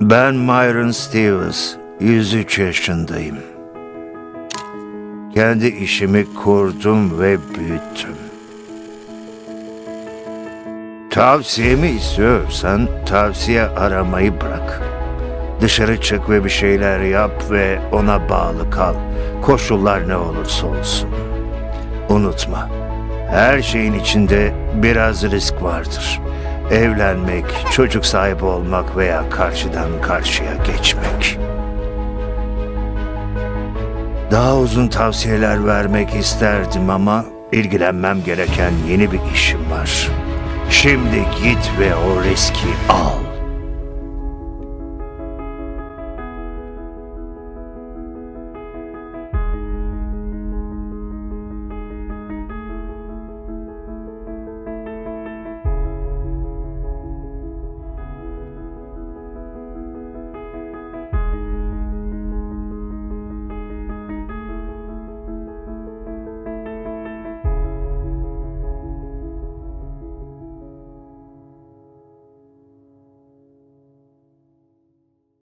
Ben Myron Stevens, 103 yaşındayım. Kendi işimi kurdum ve büyüttüm. Tavsiyemi istiyorsan tavsiye aramayı bırak. Dışarı çık ve bir şeyler yap ve ona bağlı kal. Koşullar ne olursa olsun. Unutma, her şeyin içinde biraz risk vardır. Evlenmek, çocuk sahibi olmak veya karşıdan karşıya geçmek. Daha uzun tavsiyeler vermek isterdim ama ilgilenmem gereken yeni bir işim var. Şimdi git ve o riski al.